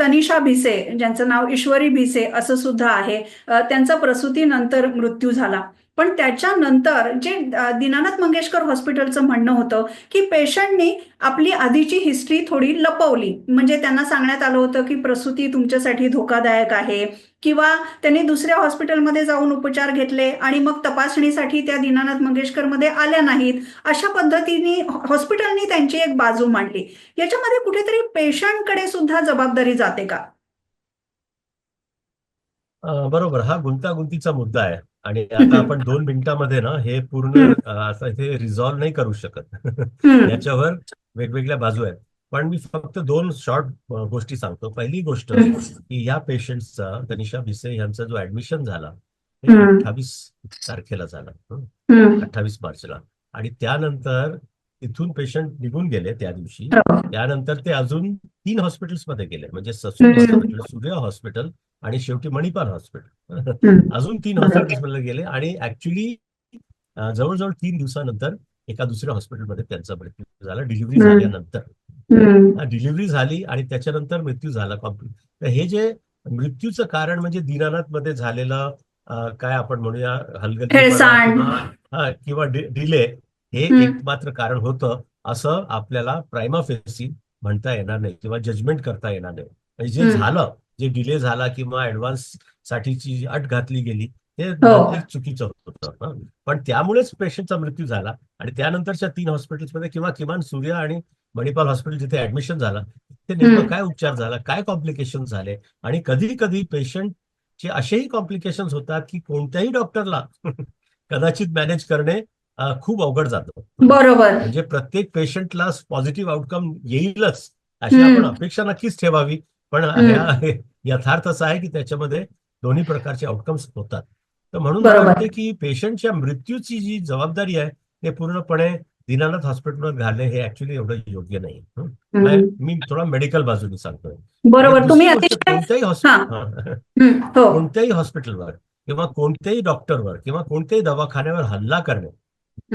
तनिषा भिसे ज्यांचं नाव ईश्वरी भिसे असं सुद्धा आहे त्यांचा प्रसूतीनंतर मृत्यू झाला. पण त्याच्यानंतर जे दिनानाथ दीनानाथ मंगेशकर हॉस्पिटलचं म्हणणं होतं की पेशंटनी आपली आधीची हिस्ट्री थोडी लपवली. म्हणजे त्यांना सांगण्यात आलं होतं की प्रसूती तुमच्यासाठी धोकादायक आहे किंवा त्यांनी दुसऱ्या हॉस्पिटलमध्ये जाऊन उपचार घेतले आणि मग तपासणीसाठी त्या दीनानाथ मंगेशकरमध्ये आल्या नाहीत. अशा पद्धतीने हॉस्पिटलनी त्यांची एक बाजू मांडली. याच्यामध्ये कुठेतरी पेशंटकडे सुद्धा जबाबदारी जाते का? बरोबर. हा गुंतागुंतीचा मुद्दा आहे. आणि आता आपण दोन मिनिटांमध्ये ना हे पूर्ण असं इथे रिझॉल्व्ह नाही करू शकत. याच्यावर वेगवेगळ्या बाजू आहेत. पण मी फक्त दोन शॉर्ट गोष्टी सांगतो. पहिली गोष्ट. की या पेशंटचा तनिषा भिसे यांचा जो ऍडमिशन झाला ते. अठ्ठावीस तारखेला झाला. हं. अठ्ठावीस मार्चला. आणि त्यानंतर इथून पेशंट निघून गेले त्या दिवशी. हो. त्यानंतर ते अजून तीन हॉस्पिटल्समध्ये गेले. म्हणजे ससून. हॉस्पिटल सूर्य हॉस्पिटल आणि शेवटी मणिपाल हॉस्पिटल. अजून तीन हॉस्पिटल्समध्ये गेले आणि ऍक्च्युली जवळजवळ तीन दिवसानंतर एका दुसऱ्या हॉस्पिटलमध्ये त्यांचा मृत्यू झाला डिलिव्हरी. झाल्यानंतर डिलिव्हरी झाली आणि त्याच्यानंतर मृत्यू झाला कॉम्प्लिट तर हे जे मृत्यूचं कारण म्हणजे दीनानाथमध्ये झालेलं काय आपण म्हणूया हेळसांड. किंवा डिले हे हम्म. एकमात्र कारण होतं असं आपल्याला प्रायमा फेसी म्हणता येणार नाही किंवा जजमेंट करता येणार नाही म्हणजे जे. झालं जे डिले झाला किंवा ऍडव्हान्स साठीची अट घातली गेली हो. नक्कीच चुकीचं होतं हं. पण त्यामुळेच पेशंटचा मृत्यू झाला आणि त्यानंतरच्या तीन हॉस्पिटल्समध्ये किंवा किमान सूर्य आणि मणिपाल हॉस्पिटल जिथे ऍडमिशन झालं ते नेमकं. काय उपचार झाला काय कॉम्प्लिकेशन झाले आणि कधी कधी पेशंटचे असेही कॉम्प्लिकेशन होतात की कोणत्याही डॉक्टरला कदाचित मॅनेज करणे खूप अवघड जातं बरोबर म्हणजे प्रत्येक पेशंटला पॉझिटिव्ह आउटकम येईलच अशी. आपण अपेक्षा नक्कीच ठेवावी पण यथार्थ असं आहे की त्याच्यामध्ये दोन्ही प्रकारचे आउटकम्स होतात. तर म्हणून. वाटते की पेशंटच्या मृत्यूची जी जबाबदारी आहे ते पूर्णपणे दीनानाथ हॉस्पिटलवर घालणे हे ऍक्च्युली एवढं योग्य नाही. मी थोडा मेडिकल बाजूने सांगतोय. बरोबर. तुम्ही कोणत्याही हा. हॉस्पिटल हो. कोणत्याही हॉस्पिटलवर किंवा कोणत्याही डॉक्टरवर किंवा कोणत्याही दवाखान्यावर हल्ला करणे.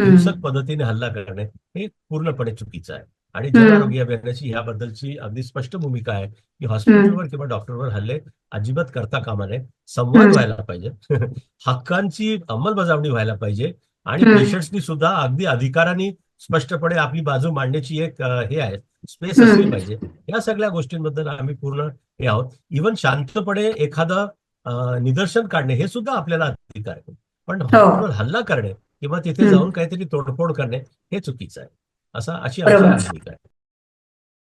हिंसक पद्धतीने हल्ला करणे हे पूर्णपणे चुकीचं आहे. आणि. जन आरोग्य अभियानाची ह्याबद्दलची अगदी स्पष्ट भूमिका आहे की हॉस्पिटलवर किंवा डॉक्टरवर हल्ले अजिबात करता कामा नये संवाद. व्हायला पाहिजे हक्कांची अंमलबजावणी व्हायला पाहिजे आणि. पेशंट्सनी सुद्धा अगदी अधिकाराने स्पष्टपणे आपली बाजू मांडण्याची एक हे आहे स्पेस. असली पाहिजे या सगळ्या गोष्टींबद्दल आम्ही पूर्ण हे आहोत इव्हन शांतपणे एखादं निदर्शन काढणे हे सुद्धा आपल्याला अधिकार आहे पण हॉस्पिटलवर हल्ला करणे किंवा तिथे. जाऊन काहीतरी तोडफोड करणे हे चुकीचं आहे असा अशी आमची. भूमिका आहे